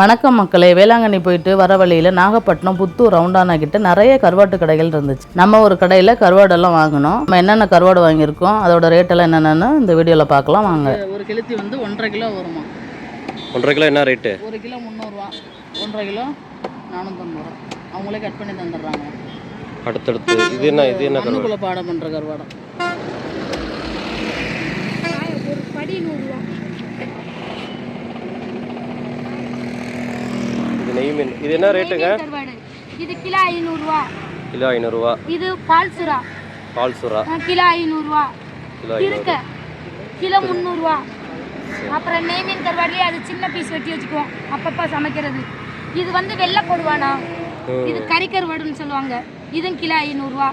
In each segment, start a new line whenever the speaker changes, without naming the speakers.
வணக்கம் மக்களே வேளாங்கண்ணி போயிட்டு வர வழியில் நாகப்பட்டினம் புத்தூர் ரவுண்டானா கிட்ட நிறைய கருவாட்டு கடைகள் இருந்துச்சு. நம்ம ஒரு கடையில் கருவாடெல்லாம் வாங்கினோம் நம்ம என்னென்ன கருவாடு வாங்கியிருக்கோம் அதோட ரேட்டெல்லாம் என்னென்னு இந்த வீடியோவில் பார்க்கலாம் வாங்க. ஒரு கெளுத்தி வந்து ஒன்றரை கிலோ வருமா?
ஒன்றரை கிலோ என்ன ரேட்டு
ஒரு கிலோ முந்நூறுரூவா ஒன்றரை கிலோ நானூற்றம்பது அவங்களே கட் பண்ணி தந்துடுறாங்க.
அடுத்தடுத்து இது என்ன இது என்ன கருவாடு?
பாடம் பண்ணுற கருவாடம்
ஒரு படி நூறுரூவா
நெய் மீன் இது என்ன ரேட்டுங்க?
கருவாடு இது கிலோ ஐநூறுரூவா
கிலோ ஐநூறுரூவா
இது பால் சுறா.
பால் சுறா.
அஹ் கிலோ ஐநூறுரூவா
கிலோ
இருக்க. கிலோ முந்நூறுரூவா அப்புறம் நெய் மீன் கருவாடுலேயே அது சின்ன பீஸ் வெட்டி வச்சுக்குவோம். அப்பப்போ சமைக்கிறது. இது வந்து வெள்ளை கொடுவானா இது கறி கருவாடுன்னு சொல்லுவாங்க. இதுவும் கிலோ ஐநூறுரூவா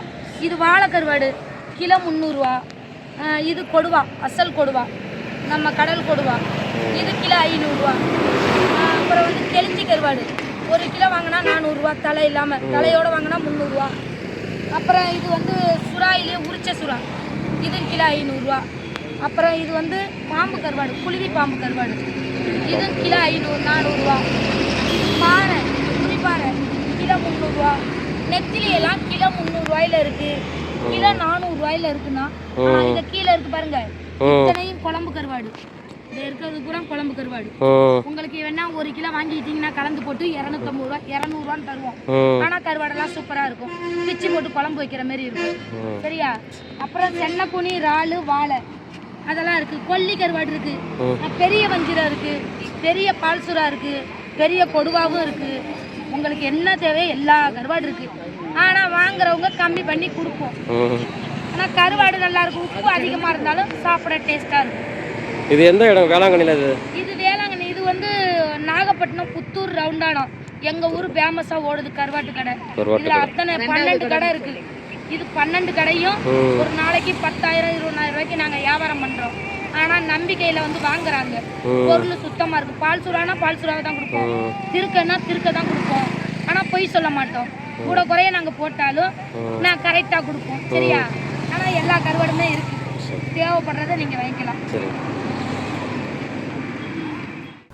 இது வாழை கருவாடு கிலோ முந்நூறுரூவா இது கொடுவா அசல் கொடுவா. நம்ம கடல் கொடுவா. இது கிலோ ஐநூறுரூவா அப்புறம் வந்து கெளிஞ்சி கருவாடு ஒரு கிலோ வாங்கினா நானூறுரூவா தலை இல்லாமல் தலையோடு வாங்கினா முந்நூறுரூவா அப்புறம் இது வந்து சுறாயிலே உரிச்ச சுறா. இது கிலோ ஐநூறுரூவா அப்புறம் இது வந்து பாம்பு கருவாடு குருவி பாம்பு கருவாடு. இது கிலோ ஐநூறு நானூறுரூவா இது பாறை குடிப்பாறை கிலோ முந்நூறுரூவா நெத்திலி எல்லாம் கிலோ முந்நூறுரூவாயில இருக்கு. கிலோ நானூறுரூவாயில இருக்குண்ணா. ஆனா இங்க கீழே இருக்கு பாருங்க. இத்தனையும் குழம்பு கருவாடு. இருக்கிறது பூரா குழம்பு கருவாடு. உங்களுக்கு வேணா ஒரு கிலோ வாங்கிக்கிட்டீங்கன்னா கலந்து போட்டு இரநூத்தம்பது ரூபா இரநூறுவான்னு தருவோம். ஆனா கருவாடெல்லாம் சூப்பரா இருக்கும். பிச்சு போட்டு குழம்பு வைக்கிற மாதிரி இருக்கும். சரியா? அப்புறம் சென்னக்குனி இறாலு வாழை. அதெல்லாம் இருக்கு. கொல்லி கருவாடு இருக்கு. பெரிய வஞ்சிரம் இருக்கு. பெரிய பால் சுறா இருக்கு. பெரிய கொடுவாவும் இருக்கு. உங்களுக்கு என்ன தேவை எல்லா கருவாடு இருக்கு. ஆனா வாங்குறவங்க கம்மி பண்ணி கொடுப்போம். ஆனா கருவாடு நல்லா இருக்கும். உப்பு அதிகமா இருந்தாலும் சாப்பிட டேஸ்டா இருக்கும்.
இது எந்த இடம்? வேளாங்கண்ணியில் இது?
இது வேளாங்கண்ணி. இது வந்து நாகப்பட்டினம் புத்தூர் ரவுண்டானம். எங்க ஊர் ஃபேமஸா ஓடுது கருவாட்டு கடை.
கருவாட்டு
இதுல அத்தனை பன்னெண்டு கடை இருக்கு. இது பன்னெண்டு கடையும் ஒரு நாளைக்கு பத்தாயிரம் இருபதாயிரம் ரூபாய்க்கு நாங்க வியாபாரம் பண்றோம். ஆனா நம்பிக்கையில வந்து வாங்குறாங்க. பொருள் சுத்தமா இருக்கு. பால் சுறானா பால் சுறாவை தான் கொடுப்போம். திருக்கன்னா திருக்க தான் கொடுப்போம். ஆனா பொய் சொல்ல மாட்டோம். கூட குறைய நாங்க போட்டாலும் நான் கரெக்டா கொடுப்போம். சரியா? ஆனா எல்லா கருவாடுமே இருக்கு. தேவைப்படுறதை நீங்க வாங்கிக்கலாம்
சரி.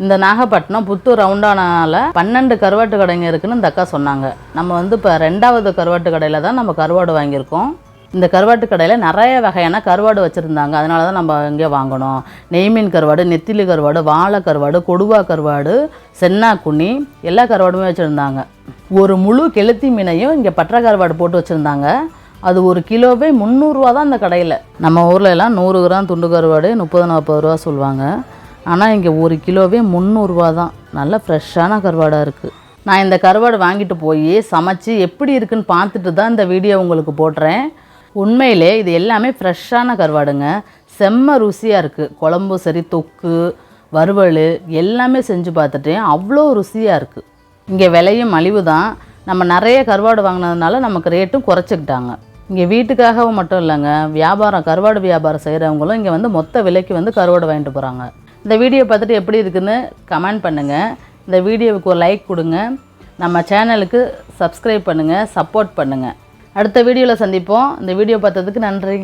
இந்த நாகப்பட்டினம் புத்தூர் ரவுண்டானால பன்னெண்டு கருவாட்டு கடைங்க இருக்குன்னு இந்த அக்கா சொன்னாங்க. நம்ம வந்து இப்போ ரெண்டாவது கருவாட்டு கடையில் தான் நம்ம கருவாடு வாங்கியிருக்கோம். இந்த கருவாட்டு கடையில் நிறைய வகையான கருவாடு வச்சுருந்தாங்க. அதனால தான் நம்ம இங்கே வாங்கணும். நெய்மீன் கருவாடு நெத்திலி கருவாடு வாழை கருவாடு கொடுவா கருவாடு சென்னாக்குனி எல்லா கருவாடுமே வச்சுருந்தாங்க. ஒரு முழு கெளுத்தி மீனையும் இங்கே பற்ற கருவாடு போட்டு வச்சுருந்தாங்க. அது ஒரு கிலோவே முந்நூறுரூவா தான் அந்த கடையில். நம்ம ஊரில் எல்லாம் நூறு கிராம் துண்டு கருவாடு முப்பது நாற்பது ரூபா சொல்லுவாங்க. ஆனால் இங்கே ஒரு கிலோவே முந்நூறுரூவா தான். நல்ல ஃப்ரெஷ்ஷான கருவாடாக இருக்குது நான் இந்த கருவாடு வாங்கிட்டு போய் சமைச்சு எப்படி இருக்குன்னு பார்த்துட்டு தான் இந்த வீடியோ உங்களுக்கு போடுறேன். உண்மையிலே இது எல்லாமே ஃப்ரெஷ்ஷான கருவாடுங்க. செம்ம ருசியாக இருக்குது குழம்பு சரி தொக்கு வறுவல் எல்லாமே செஞ்சு பார்த்துட்டேன் அவ்வளோ ருசியாக இருக்குது இங்கே விலையும் மலிவு தான். நம்ம நிறைய கருவாடு வாங்கினதுனால நமக்கு ரேட்டும் குறைச்சிக்கிட்டாங்க. இங்கே வீட்டுக்காகவும் மட்டும் இல்லைங்க. வியாபாரம் கருவாடு வியாபாரம் செய்கிறவங்களும் இங்கே வந்து மொத்த விலைக்கு வந்து கருவாடு வாங்கிட்டு போகிறாங்க இந்த வீடியோ பார்த்துட்டு எப்படி இருக்குதுன்னு கமெண்ட் பண்ணுங்கள் இந்த வீடியோவுக்கு ஒரு லைக் கொடுங்க. நம்ம சேனலுக்கு சப்ஸ்கிரைப் பண்ணுங்கள் சப்போர்ட் பண்ணுங்கள் அடுத்த வீடியோவில் சந்திப்போம். இந்த வீடியோ பார்த்ததுக்கு நன்றி.